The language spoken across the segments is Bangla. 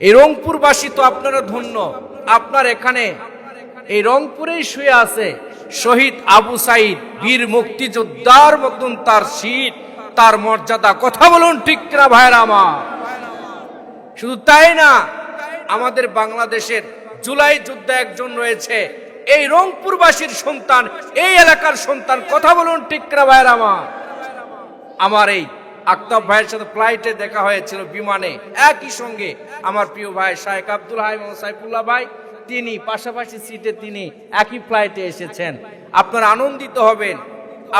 এই রংপুরবাসী তো আপনারা ধন্য। আপনার এখানে এই রংপুরেই শুয়ে আছে শহীদ আবু সাইদ, বীর মুক্তিযোদ্ধার মতন তার শীত, তার মর্যাদা। কথা বলুন ঠিক না ভাইয়ের আমার? শুধু তাই না, আমাদের বাংলাদেশের জুলাই যুদ্ধে একজন রয়েছে। এই রংপুরবাসীর সন্তান, এই এলাকার সন্তান। কথা বলুন ঠিক না ভাইয়ের আমার? আমার এই আক্তাব ভাইয়ের সাথে ফ্লাইটে দেখা হয়েছিল বিমানে। একই সঙ্গে আমার প্রিয় ভাই শাহেখ আব্দুল হাই সাইফুল্লাহ ভাই, তিনি পাশাপাশি সিটে তিনি একই ফ্লাইটে এসেছেন। আপনারা আনন্দিত হবেন।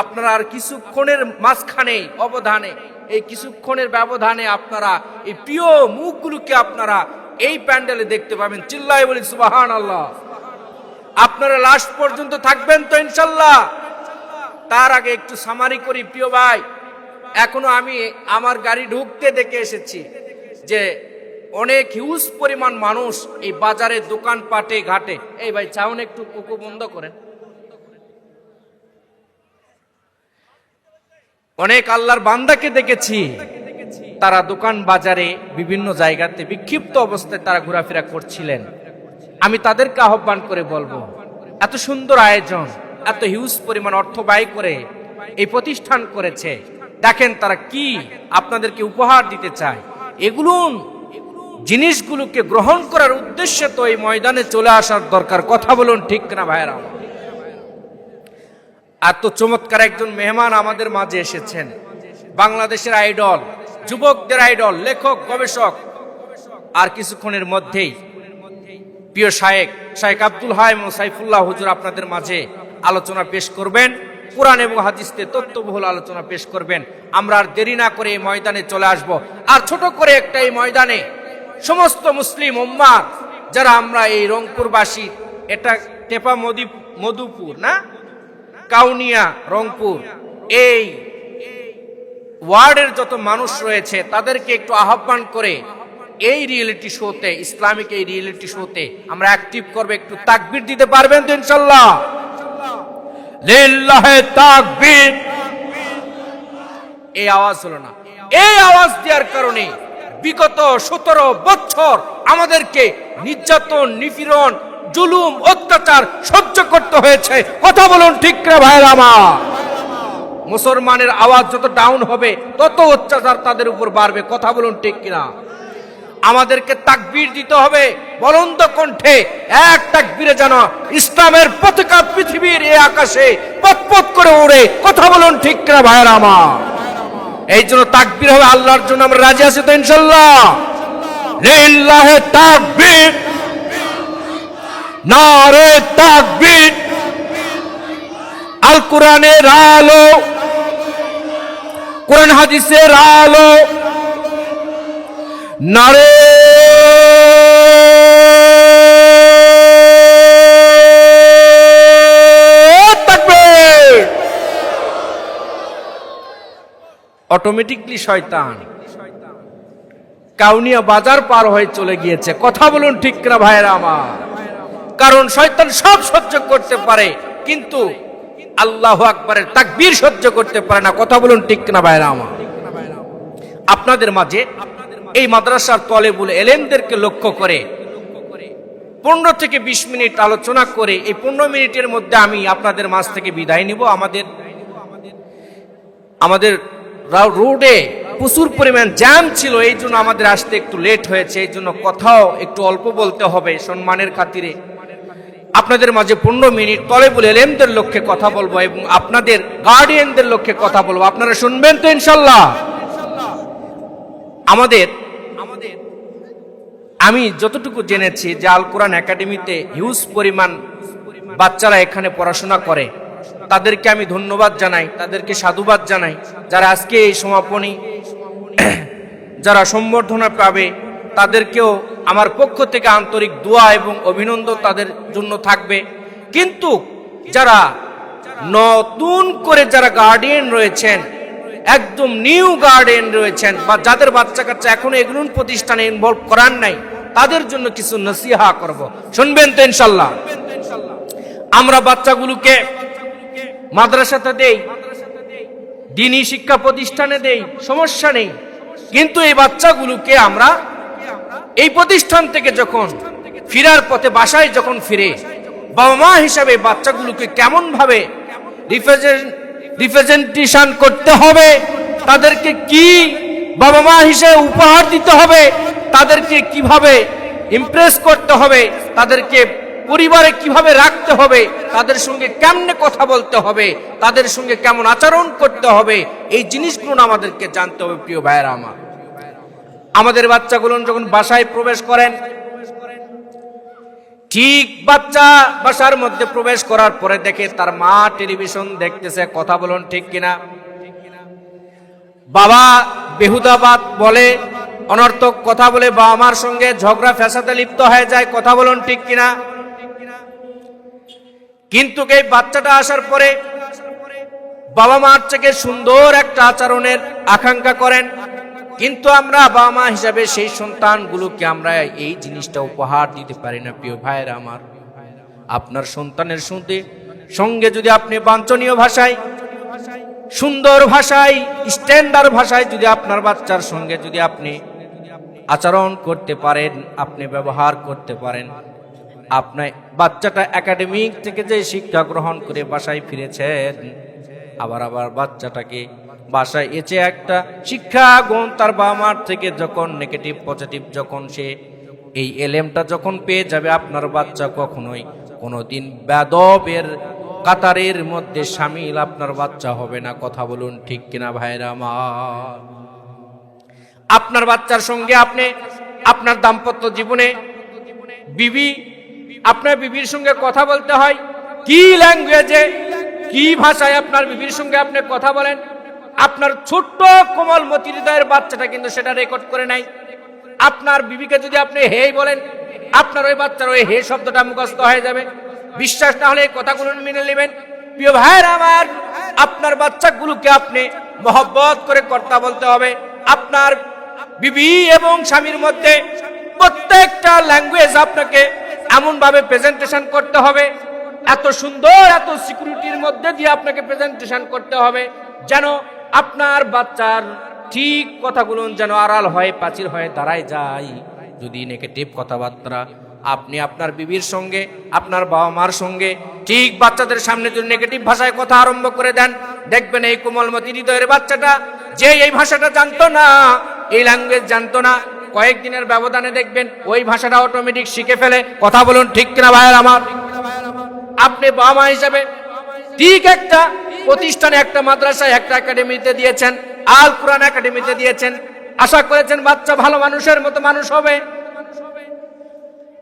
আপনারা আর কিছুক্ষণের মাঝখানে, অবধানে, এই কিছুক্ষণের ব্যবধানে আপনারা এই প্রিয় মুখগুলোকে আপনারা এই প্যান্ডেলে দেখতে পাবেন। চিল্লাই বলি সুবাহান আল্লাহ আপনারা লাস্ট পর্যন্ত থাকবেন তো ইনশাল্লাহ। তার আগে একটু সামারি করি, প্রিয় ভাই। এখনও আমি আমার গাড়ি ঢুকতে দেখে এসেছি যে অনেক হিউজ পরিমাণ মানুষ এই বাজারে দোকান পাটে ঘাটে। এই ভাই, চাউন একটু কুকু বন্ধ করেন। অনেক আল্লাহর বান্দাকে দেখেছি। তারা দোকান বাজারে বিভিন্ন জায়গাতে বিক্ষিপ্ত অবস্থায় তারা ঘোরাফেরা করছিলেন। আমি তাদেরকে আহ্বান করে বলব, এত সুন্দর আয়োজন, এত হিউজ পরিমাণ অর্থ ব্যয় করে এই প্রতিষ্ঠান করেছে। দেখেন তারা কি আপনাদেরকে উপহার দিতে চায়। এগুলো জিনিসগুলোকে গ্রহণ করার উদ্দেশ্যে তো এই ময়দানে চলে আসার দরকার। কথা বলুন ঠিক না ভাইয়েরা? এত চমৎকার একজন মেহমান আমাদের মাঝে এসেছেন। বাংলাদেশের আইডল, যুবকদের আইডল, লেখক, গবেষক। আর কিছুক্ষণের মধ্যেই প্রিয় শায়েক শায়েক আব্দুল হাই এবং সাইফুল্লাহ হুজুর আপনাদের মাঝে আলোচনা পেশ করবেন। কোরআন এবং হাদিসতে তত্ত্ববহুল আলোচনা পেশ করবেন। আমরা আর দেরি না করে এই ময়দানে চলে আসব। আর ছোট করে একটা এই ময়দানে সমস্ত মুসলিম উম্মার, যারা আমরা এই রংপুরবাসী, এটা টেপা মদি, মধুপুর না? কাউনিয়া, রংপুর। এই ওয়ার্ডের যত মানুষ রয়েছে, তাদেরকে একটু আহ্বান করে এই রিয়েলিটি শোতে, ইসলামিক এই রিয়েলিটি শোতে আমরা অ্যাক্টিভ করবে, একটু তাকবির দিতে পারবেন তো ইনশাল্লাহ। সতেরো বছর আমাদেরকে নির্যাতন, নিপীড়ন, জুলুম, অত্যাচার সহ্য করতে হয়েছে। কথা বলুন ঠিক ভাইয়ের আমার? মুসলমানের আওয়াজ যত ডাউন হবে, তত অত্যাচার তাদের উপর বাড়বে। কথা বলুন ঠিক কিনা? আমাদেরকে তাকবীর দিতে হবে। বলন্দ কণ্ঠে এক তাকবীরে যেন ইসলামের পতাকা পৃথিবীর এ আকাশে পথপথ করে ওড়ে কথা বলুন ঠিক কিনা ভাইয়ের আমার? এই জন্য তাকবীর হবে আল্লাহর জন্য। আমরা রাজি আছি তো ইনশাল্লাহ? লিল্লাহে তাকবীর। নারে তাকবীর। আল কোরআনের আলো। কোরআন হাদিসের আলো। নারে অটোমেটিকলি শয়তান। কাউনিয়া বাজার পার হয়ে চলে গিয়েছে। কথা বলুন ঠিক না ভাইয়েরা আমার? কারণ শয়তান সব সহ্য করতে পারে, কিন্তু আল্লাহ আকবরের তাকবীর সহ্য করতে পারে না। কথা বলুন ঠিক না ভাইয়েরা আমার? আপনাদের মাঝে এই মাদ্রাসার তলে বলে এলেমদেরকে লক্ষ্য করে পনেরো থেকে বিশ মিনিট আলোচনা করে এই পনেরো মিনিটের মধ্যে আমি আপনাদের মাঝ থেকে বিদায় নিব। আমাদের আমাদের রোডে প্রচুর পরিমাণ জ্যাম ছিল, এই জন্য আমাদের আসতে একটু লেট হয়েছে, এই জন্য কথাও একটু অল্প বলতে হবে সম্মানের খাতিরে। আপনাদের মাঝে পনেরো মিনিট তলে বলে এলেমদের লক্ষ্যে কথা বলব এবং আপনাদের গার্ডিয়ানদের লক্ষ্যে কথা বলব। আপনারা শুনবেন তো ইনশাল্লাহ। আমাদের আমাদের আমি যতটুকু জেনেছি যে আল কোরআন একাডেমিতে হিউজ পরিমাণ বাচ্চারা এখানে পড়াশোনা করে। তাদেরকে আমি ধন্যবাদ জানাই, তাদেরকে সাধুবাদ জানাই। যারা আজকে এই সমাপনী, যারা সম্বর্ধনা পাবে, তাদেরকেও আমার পক্ষ থেকে আন্তরিক দোয়া এবং অভিনন্দন তাদের জন্য থাকবে। কিন্তু যারা নতুন করে যারা গার্ডিয়ান রয়েছেন একদম নিউ গার্ডেন রয়েছেন। বা যাদের বাচ্চা কাচ্চা এখনও এগুলো প্রতিষ্ঠানে ইনভলভ করার নাই, তাদের জন্য কিছু নসিহা করব। শুনবেন তো ইনশাল্লাহ। আমরা বাচ্চাগুলোকে মাদ্রাসাতে দেই দিনী শিক্ষা প্রতিষ্ঠানে দেই, সমস্যা নেই। কিন্তু এই বাচ্চাগুলোকে আমরা এই প্রতিষ্ঠান থেকে যখন ফিরার পথে বাসায় যখন ফিরে, বাবা মা হিসাবে বাচ্চাগুলোকে কেমন ভাবে রিপ্রেজেন্টেশন করতে হবে। তাদেরকে কি বাবা মা হিসেবে উপহার দিতে হবে, তাদেরকে কীভাবে ইমপ্রেস করতে হবে, তাদেরকে পরিবারে কীভাবে রাখতে হবে, তাদের সঙ্গে কেমনে কথা বলতে হবে, তাদের সঙ্গে কেমন আচরণ করতে হবে, এই জিনিসগুলো আমাদেরকে জানতে হবে, প্রিয় ভাইয়েরা আমার। আমাদের বাচ্চাগুলো যখন বাসায় প্রবেশ করেন ঠিক বাচ্চা বাসার মধ্যে প্রবেশ করার পরে দেখে তার মা টেলিভিশন দেখতেছে, কথা বলুন ঠিক কিনা? বাবা বেহুদাবাদ বলে, অনর্থক কথা বলে, বাবা মার সঙ্গে ঝগড়া ফ্যাসাতে লিপ্ত হয়ে যায়, কথা বলুন ঠিক কিনা? কিন্তু এই বাচ্চাটা আসার পরে বাবা মার থেকে সুন্দর একটা আচরণের আকাঙ্ক্ষা করেন। কিন্তু আমরা বাবা মা হিসাবে সেই সন্তানগুলোকে আমরা এই জিনিসটা উপহার দিতে পারি না, প্রিয় ভাইয়েরা আমার। আপনার সন্তানের শুনতে সঙ্গে যদি আপনি বাঞ্ছনীয় ভাষায়, সুন্দর ভাষায় স্ট্যান্ডার্ড ভাষায় যদি আপনার বাচ্চার সঙ্গে যদি আপনি আচরণ করতে পারেন, আপনি ব্যবহার করতে পারেন, আপনার বাচ্চাটা একাডেমিক থেকে যে শিক্ষা গ্রহণ করে বাসায় ফিরেছেন, আবার আবার বাচ্চাটাকে বাসায় এসে একটা শিক্ষা গুণ তার বাবা মার থেকে যখন নেগেটিভ পজিটিভ যখন সে এই এলেমটা যখন পেয়ে যাবে, আপনার বাচ্চা কখনোই কোনোদিন বেদবের কাতারের মধ্যে সামিল আপনার বাচ্চা হবে না। কথা বলুন ঠিক কিনা ভাইরা আমার? আপনার বাচ্চার সঙ্গে আপনি আপনার দাম্পত্য জীবনে বিবি, আপনার বিবির সঙ্গে কথা বলতে হয়। কি ল্যাঙ্গুয়েজে কি ভাষায় আপনার বিবির সঙ্গে আপনি কথা বলেন? আপনার ছোট্ট কোমল মতি হৃদয়ের বাচ্চাটা কিন্তু সেটা রেকর্ড করে নাই। আপনার বিবিকে যদি আপনি হেই বলেন, আপনার ওই বাচ্চার ওই হে শব্দটা মুখস্থ হয়ে যাবে। বিশ্বাস না হলে কথাগুলো মেনে নেবেন। প্রিয় ভাইয়ের আমার, আপনার বাচ্চাগুলোকে আপনি মহব্বত করে কর্তা বলতে হবে। আপনার বিবি এবং স্বামীর মধ্যে প্রত্যেকটা ল্যাঙ্গুয়েজ আপনাকে এমন ভাবে প্রেজেন্টেশন করতে হবে। এত সুন্দর, এত সিকিউরিটির মধ্যে দিয়ে আপনাকে প্রেজেন্টেশন করতে হবে। যেন আপনার বাচ্চার ঠিক কথাগুলো যেন আড়াল হয় পাচির হয়ে দাঁড়ায় যায়। যদি নেগেটিভ কথাবার্তা, আপনি আপনার বিবির সঙ্গে, আপনার বাবা মার সঙ্গে, ঠিক বাচ্চাদের সামনে যদি নেগেটিভ ভাষায় কথা আরম্ভ করে দেন, দেখবেন এই কোমলমতি হৃদয়ের বাচ্চাটা যে এই ভাষাটা জানতো না, এই ল্যাঙ্গুয়েজ জানতো না, কয়েকদিনের ব্যবধানে দেখবেন ওই ভাষাটা অটোমেটিক শিখে ফেলে। কথা বলুন, ঠিক কিনা ভাইয়ের আমার? আপনি বাবা মা হিসাবে, ঠিক একটা প্রতিষ্ঠানে একটা মাদ্রাসায় একটা একাডেমিতে দিয়েছেন, আল কোরআন একাডেমিতে দিয়েছেন। আশা করেছেন বাচ্চা ভালো মানুষের মতো মানুষ হবে।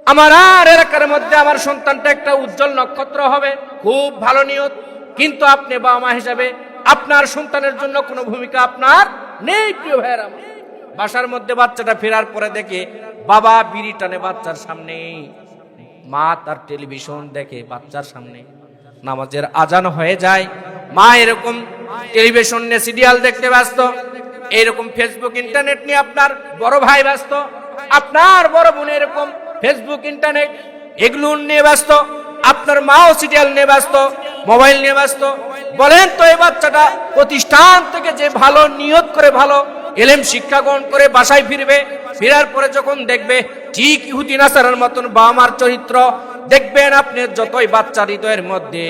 আমার আর এলাকার মধ্যে আমার সন্তানটা একটা উজ্জ্বল নক্ষত্র হবে, খুব ভালো নিয়ত। কিন্তু আপনি বাবা মা হিসাবে আপনার সন্তানের জন্য কোনো ভূমিকা আপনার নেই, প্রিয় ভাইয়ের। বাসার মধ্যে বাচ্চাটা ফেরার পরে দেখে বাবা বিড়ি টানে বাচ্চার সামনে। মা তার টেলিভিশন দেখে বাচ্চার সামনে। নামাজের আজান হয়ে যায় মা এরকম টেলিভিশন নিয়ে সিরিয়াল দেখতে ব্যস্ত এরকম ফেসবুক ইন্টারনেট নিয়ে আপনার বড় ভাই ব্যস্ত, আপনার বড় বোন এরকম ফেসবুক ইন্টারনেট এগুলো নিয়ে ব্যস্ত, আপনার মাও সিরিয়াল নিয়ে ব্যস্ত, মোবাইল নিয়ে ব্যস্ত। বলেন তো, এই বাচ্চাটা প্রতিষ্ঠান থেকে যে ভালো নিয়ত করে ভালো এলেম শিক্ষা গ্রহণ করে বাসায় ফিরবে, ফেরার পরে যখন দেখবে ঠিক ইহুদি নাসারের মতন বাবা মার চরিত্র, দেখবেন আপনি যতই বাচ্চা হৃদয়ের মধ্যে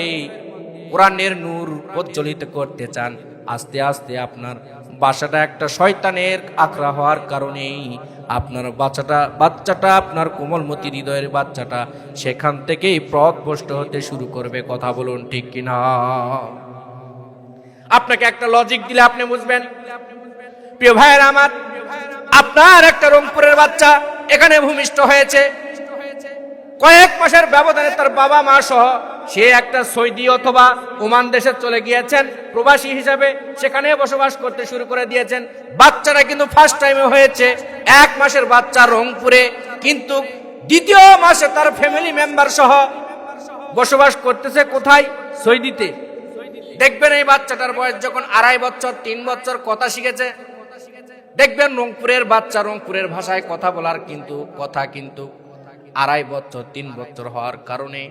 কোরআনের নূর প্রজ্বলিত করতে চান। আস্তে আস্তে আপনার বাসাটা একটা শয়তানের আখড়া হওয়ার কারণেই আপনার বাচ্চাটা বাচ্চাটা আপনার কোমলমতি হৃদয়ের বাচ্চাটা সেখান থেকেই প্রকৃষ্ট হতে শুরু করবে। কথা বলুন ঠিক কিনা আপনাকে একটা লজিক দিলে আপনি বুঝবেন। প্রিয় ভাইয়ের আমার, আপনার একটা রংপুরের বাচ্চা এখানে ভূমিষ্ঠ হয়েছে। কয়েক মাসের ব্যবধানে তার বাবা মা সহ সে একটা সৌদি অথবা ওমান দেশে চলে গিয়েছেন, প্রবাসী হিসাবে সেখানে বসবাস করতে শুরু করে দিয়েছেন। বাচ্চারা কিন্তু ফার্স্ট টাইমে হয়েছে, এক মাসের বাচ্চা রংপুরে, কিন্তু দ্বিতীয় মাসে তার ফ্যামিলি মেম্বার সহ বসবাস করতেছে কোথায়? সৌদিতে। দেখবেন এই বাচ্চাটার বয়স যখন আড়াই বছর, তিন বছর, কথা শিখেছে। দেখবেন রংপুরের বাচ্চা রংপুরের ভাষায় কথা বলার কিন্তু কথা কিন্তু আড়াই বছর, তিন বছর হওয়ার কারণে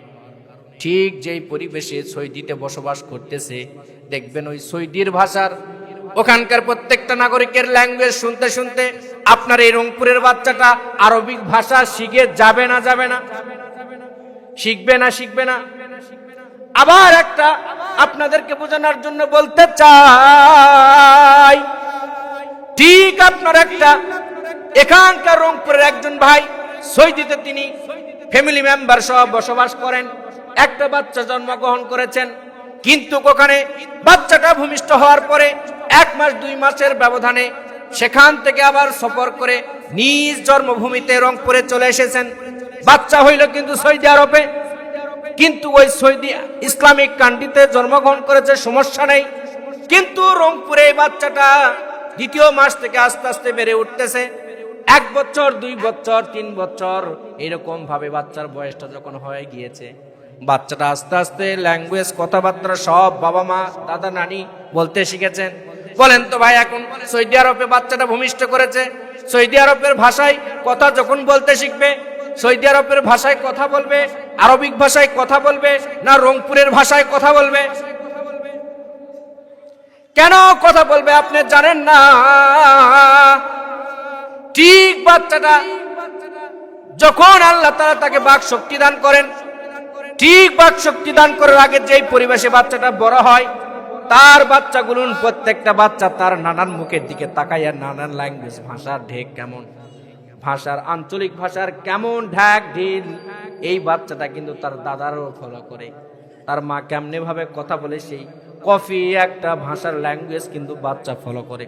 ঠিক যেই পরিবেশে সৌদিতে বসবাস করতেছে, দেখবেন ওই সৌদির ভাষার ওখানকার প্রত্যেকটা নাগরিকের ল্যাঙ্গুয়েজ শুনতে শুনতে আপনার এই রংপুরের বাচ্চাটা আরবিক ভাষা শিখে যাবে না যাবে না, শিখবে না শিখবে না। আবার একটা আপনাদেরকে বোঝানোর জন্য বলতে চাই, ঠিক আপনার একটা এখানকার রংপুরের একজন ভাই সৈদিতে তিনি ফ্যামিলি মেম্বার সহ বসবাস করেন। একটা বাচ্চা জন্মগ্রহণ করেছেন। কিন্তু ওখানে বাচ্চাটা ভূমিষ্ঠ হওয়ার পরে এক মাস, দুই মাসের ব্যবধানে সেখান থেকে আবার সফর করে নিজ জন্মভূমিতে রংপুরে চলে এসেছেন। বাচ্চা হইল কিন্তু সৌদি আরবে। কিন্তু ওই সৌদি ইসলামিক কান্ট্রিতে জন্মগ্রহণ করেছে, সমস্যা নেই। কিন্তু রংপুরে বাচ্চাটা দ্বিতীয় মাস থেকে আস্তে আস্তে বেড়ে উঠতেছে। এক বছর, দুই বছর, তিন বছর, এরকম ভাবে বাচ্চার বয়সটা যখন হয়ে গিয়েছে, বাচ্চাটা আস্তে আস্তে ল্যাঙ্গুয়েজ কথাবার্তা সব বাবা মা, দাদা, নানি বলতে শিখেছেন। বলেন তো ভাই, এখন সৌদি আরবে বাচ্চাটা ভূমিষ্ঠ করেছে, সৌদি আরবের ভাষায় কথা যখন বলতে শিখবে, সৌদি আরবের ভাষায় কথা বলবে, আরবিক ভাষায় কথা বলবে, না রংপুরের ভাষায় কথা বলবে? কেন কথা বলবে আপনি জানেন না? ঠিক বাচ্চাটা যখন আল্লাহ তারা তাকে বাক শক্তি দান করেন, ঠিক বাক শক্তি দান করার আগে যেই পরিবেশে বাচ্চাটা বড় হয়, তার বাচ্চাগুলো প্রত্যেকটা বাচ্চা তার নানান মুখের দিকে তাকাইয়া নানান ল্যাঙ্গুয়েজ ভাষার ঢেক কেমন, ভাষার আঞ্চলিক ভাষার কেমন ঢাক ঢিল, এই বাচ্চাটা কিন্তু তার দাদারও ফলো করে। তার মা কেমনে ভাবে কথা বলে সেই কফি একটা ভাষার ল্যাঙ্গুয়েজ কিন্তু বাচ্চা ফলো করে।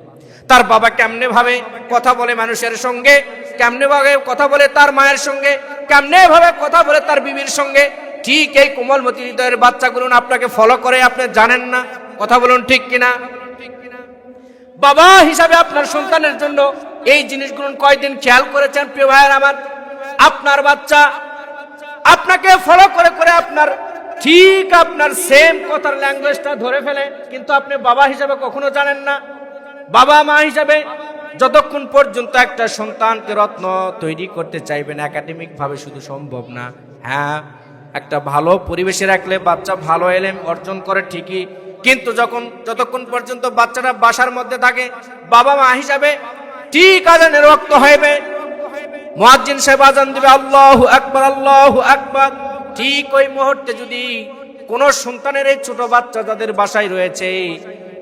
তার বাবা কেমনে ভাবে কথা বলে মানুষের সঙ্গে, কেমনে ভাবে কথা বলে তার মায়ের সঙ্গে, কেমনে ভাবে কথা বলে তার বিবির সঙ্গে, ঠিক এই কোমলমতি হৃদয়ের বাচ্চাগুলো আপনাকে ফলো করে, আপনি জানেন না, কথা বলুন ঠিক কিনা? বাবা হিসাবে আপনার সন্তানের জন্য এই জিনিসগুলো কয়দিন খেয়াল করেছেন প্রিয় ভাইয়ের আমার? আপনার বাচ্চা, আপনাকে ফলো করে করে আপনার ঠিক আপনার সেম কথার ল্যাঙ্গুয়েজটা ধরে ফেলে, কিন্তু আপনি বাবা হিসাবে কখনো জানেন না। বাবা মা হিসাবে যতক্ষণ পর্যন্ত একটা সন্তানকে রত্ন তৈরি করতে চাইবেন একাডেমিক ভাবে শুধু সম্ভব না। হ্যাঁ একটা ভালো পরিবেশে রাখলে বাচ্চা ভালো এলেম অর্জন করে ঠিকই, কিন্তু যখন, যতক্ষণ পর্যন্ত বাচ্চাটা বাসার মধ্যে থাকে, বাবা মা হিসাবে ঠিক আজানের রক্ত হইবে। মুয়াজ্জিন সাহেব আজান দিবে, আল্লাহু আকবার আল্লাহু আকবার। ঠিক ওই মুহূর্তে যদি কোন সন্তানের এই ছোট বাচ্চা যাদের বাসায় রয়েছে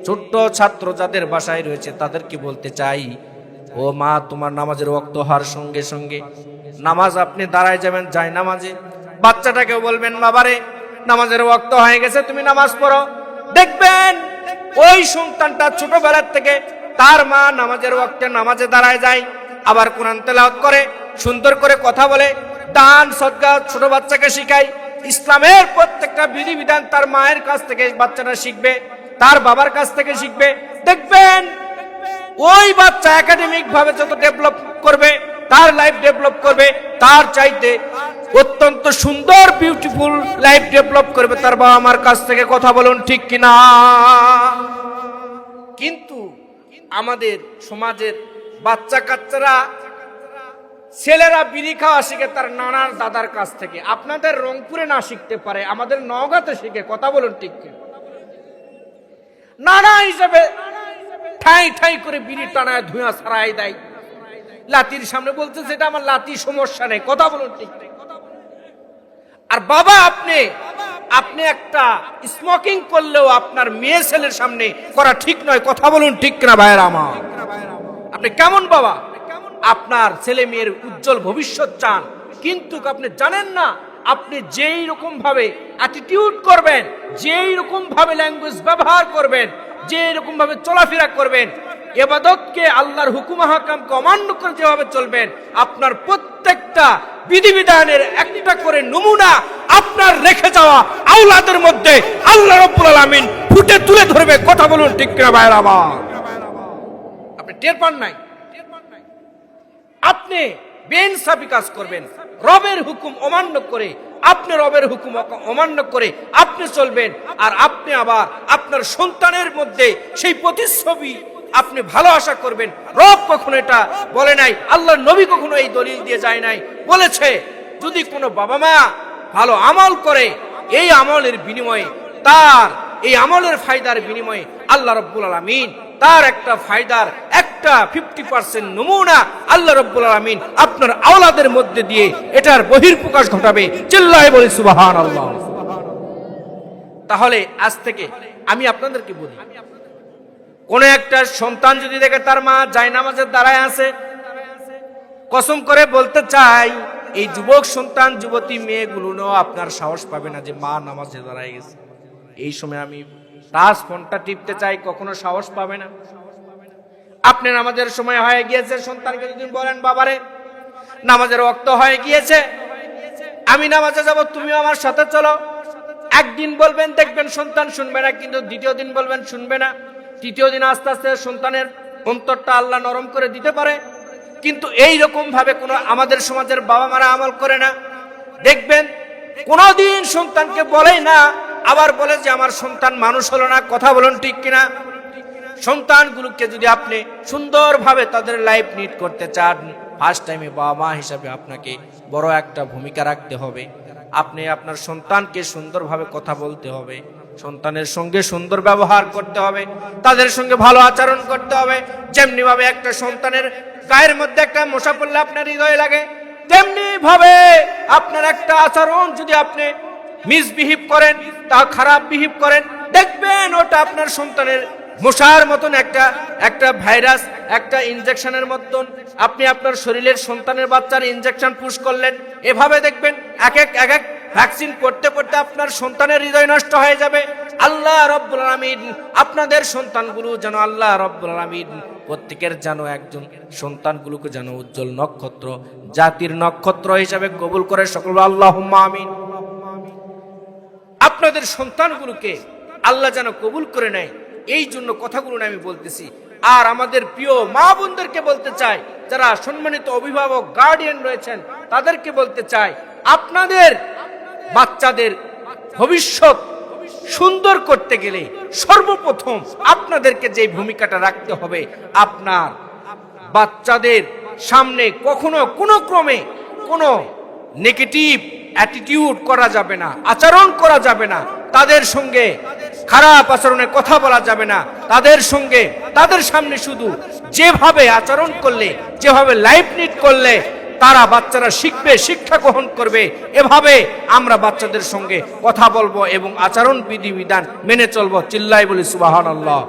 ছোট্ট ছাত্র যাদের বাসায় রয়েছে তাদেরকে বলতে চাই? ও মা, তোমার নামাজের রক্ত হওয়ার সঙ্গে সঙ্গে নামাজ আপনি দাঁড়ায় যাবেন যাই নামাজে। বাচ্চাটাকে বলবেন, বাবারে, নামাজের রক্ত হয়ে গেছে, তুমি নামাজ পড়ো। দেখবেন ওই সন্তানটা ছোটবেলার থেকে তার মা নামাজের ওয়াক্তে নামাজে দাঁড়ায় যায়, আবার কোরআন তেলাওয়াত করে, সুন্দর করে কথা বলে দান সদকা ছোট বাচ্চাকে শিখায় ইসলামের প্রত্যেকটা বিধিবিধান তার মায়ের কাছ থেকে বাচ্চাটা শিখবে, তার বাবার কাছ থেকে শিখবে। দেখবেন, ওই বাচ্চা একাডেমিক ভাবে যত ডেভেলপ করবে, তার লাইফ ডেভেলপ করবে, তার চাইতে অত্যন্ত সুন্দর বিউটিফুল লাইফ ডেভেলপ করবে তার বাবা মার কাছ থেকে। কথা বলুন ঠিক কিনা কিন্তু আমাদের সমাজের বাচ্চা কাচ্চারা ছেলেরা বিড়ি খাওয়া শিখে তার নানার দাদার কাছ থেকে। আপনাদের রংপুরে না শিখতে পারে, আমাদের নওগাঁতে শিখে, কথা বলুন ঠিক নানা হিসেবে ঠাই ঠাই করে বিড়ি টানায় ধুঁয়া ছাড়াই দেয়। লাতির সামনে বলতে সেটা আমার লাতি, সমস্যা নেই, কথা বলুন ঠিক আর বাবা, আপনি আপনি একটা স্মোকিং করলেও আপনার মেয়ে ছেলের সামনে করা ঠিক নয়, কথা বলুন ঠিক না ভাইয়ের আমার? আপনি কেমন বাবা? আপনার ছেলে মেয়ের উজ্জ্বল ভবিষ্যৎ চান। কিন্তু আপনি জানেন না, আপনি যেই রকম ভাবে অ্যাটিটিউড করবেন, যেই রকম ভাবে ল্যাঙ্গুয়েজ ব্যবহার করবেন যে রকম ভাবে চলাফেরা করবেন, এবাদতকে আল্লাহর হুকুম হাকামকে অমান্য করে যেভাবে চলবেন, আপনার প্রত্যেকটা বিধিবিধানের একটা করে নমুনা আপনার রেখে যাওয়া আউলাদের মধ্যে আল্লাহ রব্বুল আলামিন ফুটে তুলে ধরবে। কথা বলুন ঠিক ভাইয়ের আমার? আপনি টের পান নাই? আপনি বেনসাফি কাজ করবেন। রবের হুকুম অমান্য করে, আপনি রবের হুকুম অমান্য করে আপনি চলবেন, আর আপনি আবার আপনার সন্তানের মধ্যে সেই প্রতিচ্ছবি আপনি ভালো আশা করবেন। রব কখনো এটা বলে নাই আল্লাহর নবী কখনো এই দলিল দিয়ে যায় নাই। বলেছে, যদি কোনো বাবা মা ভালো আমল করে, এই আমলের বিনিময়ে, তার, এই আমলের ফায়দার বিনিময়ে আল্লাহ রব্বুল আলমিন, তার একটা ফায়দার একটা ফিফটি পার্সেন্ট নমুনা আল্লাহ রব্বুল আলমিন আপনার আওলাদের মধ্যে দিয়ে এটার বহির্প্রকাশ ঘটাবে। চিল্লায় বলি সুবাহান আল্লাহ তাহলে আজ থেকে আমি আপনাদেরকে বলি, কোন একটা সন্তান যদি দেখে তার মা যায় নামাজের দ্বারায় আছে, কসম করে বলতে চাই, এই যুবক সন্তান, যুবতী মেয়েগুলো আপনার সাহস পাবে না যে মা নামাজে দাঁড়ায় গেছে। এই সময় আমি টাচ ফোনটা টিপতে চাই, কখনো সাহস পাবে না। আপনি নামাজের সময় হয়ে গিয়েছে, সন্তানকে যদি বলেন, বাবারে, নামাজের রক্ত হয়ে গিয়েছে, আমি নামাজে যাব, তুমিও আমার সাথে চলো। একদিন বলবেন, দেখবেন সন্তান শুনবে না, কিন্তু দ্বিতীয় দিন বলবেন, শুনবে না। তৃতীয় দিন আস্তে আস্তে সন্তানের অন্তরটা আল্লাহ নরম করে দিতে পারে। কিন্তু এই রকম ভাবে কোনো আমাদের সমাজের বাবা মারা আমল করে না। দেখবেন, কোনোদিন সন্তানকে বলেই না, আবার বলে যে, আমার সন্তান মানুষ হলো না। কথা বলুন ঠিক কিনা? সন্তানগুলোকে যদি আপনি সুন্দরভাবে তাদের লাইফ নিড করতে চান ফার্স্ট টাইমে বাবা মা হিসাবে আপনাকে বড় একটা ভূমিকা রাখতে হবে। আপনি আপনার সন্তানকে সুন্দরভাবে কথা বলতে হবে। সন্তানের সঙ্গে সুন্দর ব্যবহার করতে হবে। তাদের সঙ্গে ভালো আচরণ করতে হবে। যেমনি ভাবে একটা সন্তানের গায়ের মধ্যে একটা মশা পড়লে আপনার হৃদয় লাগে তেমনি ভাবে আপনার একটা আচরণ যদি আপনি মিসবিহেভ করেন, তা খারাপ বিহেভ করেন, দেখবেন ওটা আপনার সন্তানের মশার মতন একটা একটা ভাইরাস, একটা ইনজেকশনের মতন আপনি আপনার শরীরের সন্তানের বাচ্চার ইনজেকশন পুশ করলেন। এভাবে দেখবেন এক এক এক এক ভ্যাকসিন করতে করতে আপনার সন্তানের হৃদয় নষ্ট হয়ে যাবে। আল্লাহ রব্বুল আলামিন, আপনাদের সন্তানগুলো যেন আল্লাহ রব্বুল আলামিন প্রত্যেকের যেন একজন সন্তানগুলোকে যেন উজ্জ্বল নক্ষত্র, জাতির নক্ষত্র হিসাবে কবুল করে সকল আল্লাহ আমিন। আপনাদের সন্তানগুলোকে আল্লাহ যেন কবুল করে নেয়। এই জন্য কথাগুলো আমি বলতেছি। আর আমাদের প্রিয় মা বোনদেরকে বলতে চাই, যারা সম্মানিত অভিভাবক গার্ডিয়ান রয়েছেন, তাদেরকে বলতে চাই, আপনাদের বাচ্চাদের ভবিষ্যৎ সুন্দর করতে গেলে সর্বপ্রথম আপনাদেরকে যে ভূমিকাটা রাখতে হবে, আপনার বাচ্চাদের সামনে কখনো কোনো ক্রমে কোনো নেগেটিভ অ্যাটিটিউড করা যাবে না, আচরণ করা যাবে না। তাদের সঙ্গে খারাপ আচরণে কথা বলা যাবে না। তাদের সঙ্গে, তাদের সামনে শুধু যেভাবে আচরণ করলে, যেভাবে লাইফ নিট করলে, তারা বাচ্চারা শিখবে, শিক্ষা গ্রহণ করবে। এভাবে আমরা বাচ্চাদের সঙ্গে কথা বলব এবং আচরণ বিধি বিধান মেনে চলবো। চিল্লাই বলি আল্লাহ